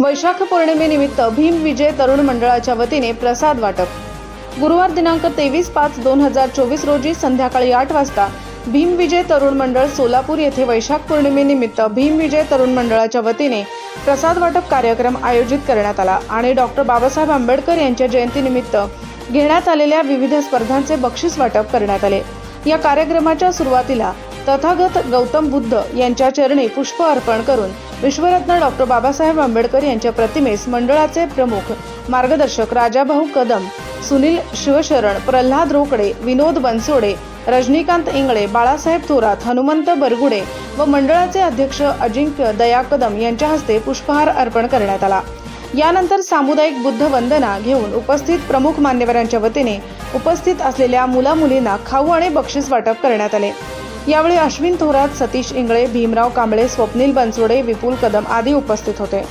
वैशाख पौर्णिमेनिमित्त भीम विजय तरुण मंडळाच्या वतीने प्रसाद वाटप. गुरुवार दिनांक तेवीस पाच दोन हजार चोवीस रोजी संध्याकाळी आठ वाजता भीम विजय तरुण मंडळ सोलापूर येथे वैशाख पौर्णिमेनिमित्त भीम विजय तरुण मंडळाच्या वतीने प्रसाद वाटप कार्यक्रम आयोजित करण्यात आला आणि डॉक्टर बाबासाहेब आंबेडकर यांच्या जयंतीनिमित्त घेण्यात आलेल्या विविध स्पर्धांचे बक्षीस वाटप करण्यात आले. या कार्यक्रमाच्या सुरुवातीला तथागत गौतम बुद्ध यांच्या चरणी पुष्प अर्पण करून विश्वरत्न डॉक्टर बाबासाहेब आंबेडकर यांच्या प्रतिमेस मंडळाचे प्रमुख मार्गदर्शक राजाभाऊ कदम सुनील शिवशरण प्रल्हाद रोकडे विनोद बनसोडे रजनीकांत इंगळे बाळासाहेब थोरात हनुमंत बरगुडे व मंडळाचे अध्यक्ष अजिंक्य दया कदम यांच्या हस्ते पुष्पहार अर्पण करण्यात आला. यानंतर सामुदायिक बुद्ध वंदना घेऊन उपस्थित प्रमुख मान्यवरांच्या वतीने उपस्थित असलेल्या मुला मुलींना खाऊ आणि बक्षीस वाटप करण्यात आले. यावेळी अश्विन थोरात सतीश इंगळे भीमराव कांबळे स्वप्नील बनसोडे विपुल कदम आदी उपस्थित होते.